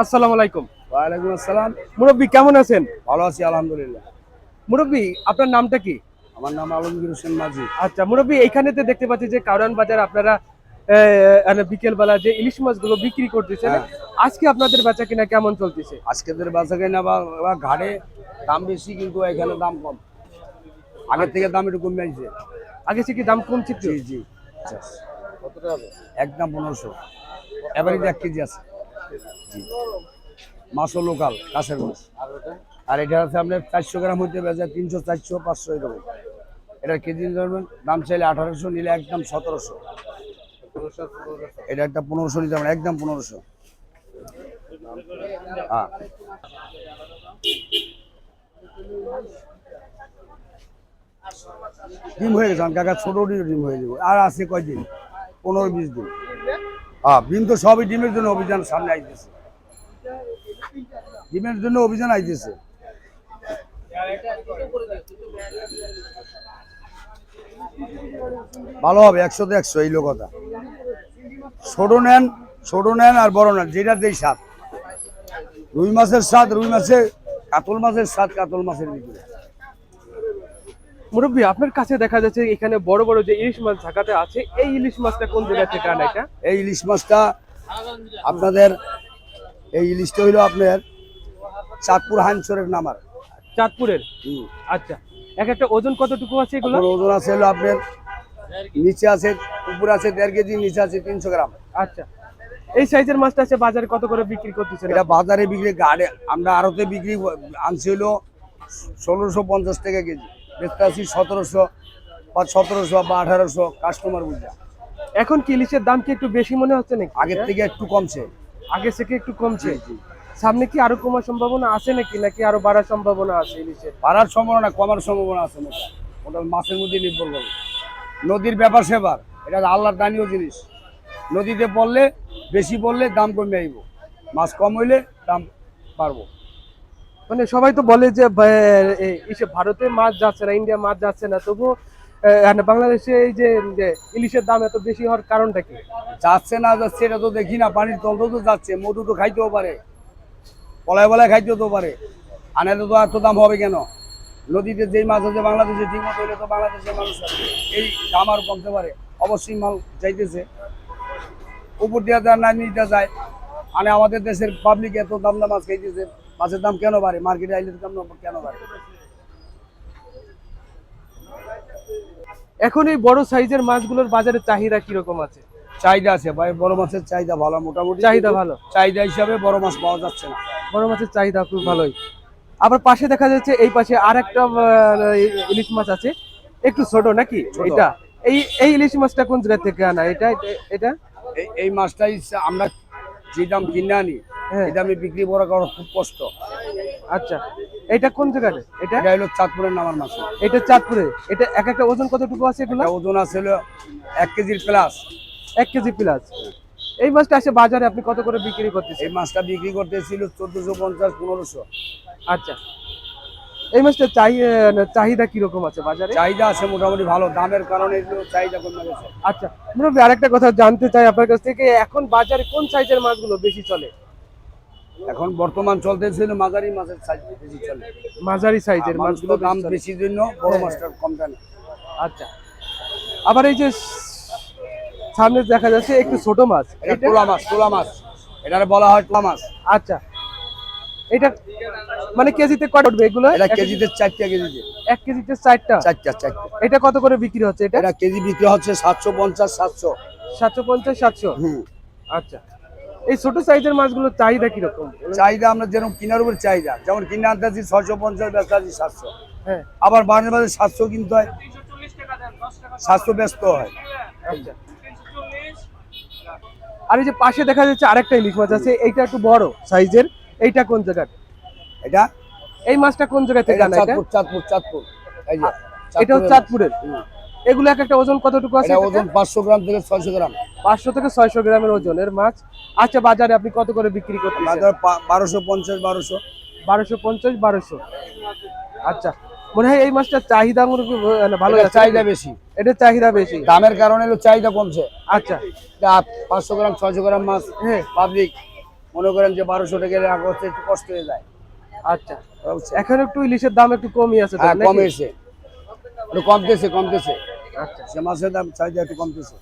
আসসালামু আলাইকুম। ওয়ালাইকুম আসসালাম। মুরব্বী কেমন আছেন? ভালো আছি আলহামদুলিল্লাহ। মুরব্বী আপনার নামটা কি? আমার নাম আলমগীর হোসেন মাঝি। আচ্ছা মুরব্বী এইখানে তো দেখতে পাচ্ছি যে কাউরান বাজার আপনারা বিকেল বেলা যে ইলিশ মাছগুলো বিক্রি করতেছেন হ্যাঁ। আজকে আপনাদের বেচা কিনা কেমন চলতেছে? আজকেদের বাসা কেনা বা ঘাটে দাম বেশি কিন্তু এখানে দাম কম। আগের থেকে দাম একটু কমে আসছে। আগে থেকে দাম কম ছিল জি জি। একদম পনেরোশো। এবারে এক কেজি আছে। মাছও লোকাল কাছের মাছ। আর এটা আছে আপনার চারশো গ্রাম হইতে বেজা তিনশো, চারশো, পাঁচশো এরকম। এটা কেজি ধরবেন দাম চাইলে আঠারোশো, নিলে একদম সতেরোশো। এটা একটা পনেরোশো নিতে পারেন একদম পনেরোশো। হ্যাঁ। ডিম হয়ে গেছে কাকা ছোট ডিম হয়ে যাবে। আর আছে কয়দিন? পনেরো, বিশ দিন। হ্যাঁ ডিম তো সবই ডিমের জন্য অভিযান সামনে আইতেছে। ডিমের জন্য অভিযান আইতেছে। ভালো হবে একশো তো একশো এই লোকতা ছোট নেন ছোট নেন আর বড় নেন যেটা দেই স্বাদ। রুই মাছের স্বাদ রুই মাছের কাতল মাছের স্বাদ কাতল মাছের ভিতরে। মুরব্বী আপনার কাছে দেখা যাচ্ছে এখানে বড় বড় যে ইলিশ মাছ ঢাকাতে আছে এই ইলিশ মাছটা কোন জায়গা থেকে আনা এটা? এই ইলিশ মাছটা আপনাদের এই ইলিশটা হইল আপনার চাঁদপুর হাইনসরের নামার। চাঁদপুরের। আচ্ছা। এক একটা ওজন কতটুকু আছে এগুলো? ওজন আছে হলো আপনার নিচে আছে উপরে আছে দেড় কেজি নিচে আছে তিনশো গ্রাম। আচ্ছা। এই সাইজের মাছটা আছে বাজারে কত করে বিক্রি করতেছে এটা বাজারে বিক্রি গাড়ে আমরা আড়তে বিক্রি আনছি হলো ষোলোশো পঞ্চাশ টাকা কেজি। বেচতে আছি সতেরোশো বা সতেরোশো বা আঠারোশো কাস্টমার বুঝা। এখন কি ইলিশের দাম কি একটু বেশি মনে হচ্ছে নাকি? আগের থেকে একটু কমছে। আগে থেকে একটু কমছে। সামনে কি আরও কমার সম্ভাবনা আছে নাকি? নাকি আরও বাড়ার সম্ভাবনা আছে ইলিশের বাড়ার সম্ভাবনা কমার সম্ভাবনা আছে ওটা মাছের মধ্যে নির্ভর করবে নদীর ব্যাপার সেবার এটা আল্লাহর দানীয় জিনিস। নদীতে পড়লে বেশি পড়লে দাম কমে আইব। মাছ কম হইলে দাম বাড়বো। মানে সবাই তো বলে যে ভারতে মাছ যাচ্ছে না ইন্ডিয়া মাছ যাচ্ছে না তবু বাংলাদেশে এই যে ইলিশের দাম এত বেশি হওয়ার কারণটা কি? যাচ্ছে না, যাচ্ছে, এটা তো দেখি না, পানির তন্ত্র তো যাচ্ছে, মধু তো খাইতেও পারে, পলায় পলায় খাইতেও তো পারে। আনাতে তো এত দাম হবে কেন? নদীতে যেই মাছ আছে বাংলাদেশে, ঠিক মতো হইলে তো বাংলাদেশের মানুষ এই দাম আর কমতে পারে। অবশ্যই মাল চাইতেছে উপর দিয়ে দেওয়া না নিতে যায়। মানে আমাদের দেশের পাবলিক এত দাম দাম মাছ খাইতেছে, মাছের দাম কেন বাড়ে? মার্কেটে আইলে দাম কেন বাড়ে? এখন এই বড় সাইজের মাছগুলোর বাজারে চাহিদা কীরকম আছে? চাহিদা আছে ভাই বড় মাছের চাহিদা ভালো মোটামুটি চাহিদা ভালো। চাহিদা হিসাবে বড় মাছ পাওয়া যাচ্ছে না। বড় মাছের চাহিদা খুব ভালোই। আবার পাশে দেখা যাচ্ছে এই পাশে আর একটা ইলিশ মাছ আছে। একটু ছোট নাকি? এটা? এই এই ইলিশ মাছটা কোন জায়গা থেকে আনা? এটা এটা- এই এই মাছটাই আমরা যে দাম কিনে আনি হ্যাঁ। এই দামে বিক্রি করা করা খুব কষ্ট। আচ্ছা। এটা কোন জায়গার এটা? এটা হলো চাঁদপুরের নামার মাছ। এটা চাঁদপুরে। এটা এক একটা ওজন কতটুকু আছে এগুলো? ওজন আছে হলো এক কেজির প্লাস। এক কেজি প্লাস। এই মাছটা আসে বাজারে আপনি কত করে বিক্রি করতেছেন? এই মাছটা বিক্রি করতেছিল চোদ্দশো পঞ্চাশ পনেরোশো। আচ্ছা। এই মাছটা চাই চাহিদা কীরকম আছে বাজারে? চাহিদা আছে মোটামুটি ভালো। দামের কারণে চাহিদা কমে গেছে। আচ্ছা। মুরব্বী আরেকটা কথা জানতে চাই আপনার কাছ থেকে। এখন বাজারে কোন সাইজের মাছগুলো বেশি চলে? এখন বর্তমান চলতেছিল মাঝারি মাছের সাইজ বেশি চলে। মাঝারি সাইজের মাছগুলো দাম বেশি জন্য বড় মাছটার কম জানে আচ্ছা। আবার এই যে সামনে দেখা যাচ্ছে একটু ছোট মাছ। এটা তোলা মাছ তোলা মাছ। এটারে বলা হয় তোলা মাছ। আচ্ছা। এটা মানে কেজিতে কত উঠবে এগুলো? এটা এক- কেজিতে চারটা কেজিতে। এক কেজিতে চারটা? চারটা চারটা। এটা কত করে বিক্রি হচ্ছে এটা? এটা কেজি বিক্রি হচ্ছে সাতশো পঞ্চাশ সাতশো। সাতশো পঞ্চাশ সাতশো? হুম। আচ্ছা। এই ছোট সাইজের মাছগুলোর চাহিদা কীরকম? চাহিদা আমরা যেরকম কিনার উপর চাহিদা যেমন কিনে আনতে আছি ছয়শো পঞ্চাশ ব্যস্ত আছি সাতশো। হ্যাঁ। আবার বাজারে বাজারে সাতশো কিনতে হয়। সাতশো ব্যস্ত হয়। আচ্ছা। আর এই যে পাশে দেখা যাচ্ছে আরেকটা ইলিশ মাছ আছে এইটা একটু বড় সাইজের এইটা কোন জায়গার? এটা? এই মাছটা কোন জায়গা থেকে আনা এটা? চাঁদপুর চাঁদপুর চাঁদপুর। এই যে এটা হচ্ছে চাঁদপুরের এগুলো এক একটা ওজন কতটুকু আছে ওজন পাঁচশো গ্রাম থেকে ছয়শো গ্রাম। পাঁচশো থেকে ছয়শো গ্রামের ওজনের মাছ। আচ্ছা বাজারে আপনি কত করে বিক্রি করতেন বাজার বারোশো পঞ্চাশ বারোশো। বারোশো পঞ্চাশ বারোশো। আচ্ছা মনে হয় এই মাছটার চাহিদা ভালো চাহিদা বেশি। এটা চাহিদা বেশি। দামের কারণে চাহিদা কমছে। আচ্ছা। পাঁচশো গ্রাম ছয়শো গ্রাম মাছ হ্যাঁ। পাবলিক মনে করেন যে বারোশো টাকা হচ্ছে একটু কষ্ট হয়ে যায়। আচ্ছা। এখন একটু ইলিশের দাম একটু কমই আছে হ্যাঁ? কমেছে কমতেছে কমতেছে। আচ্ছা। সে মাছের দাম চাহিদা একটু কমতেছে।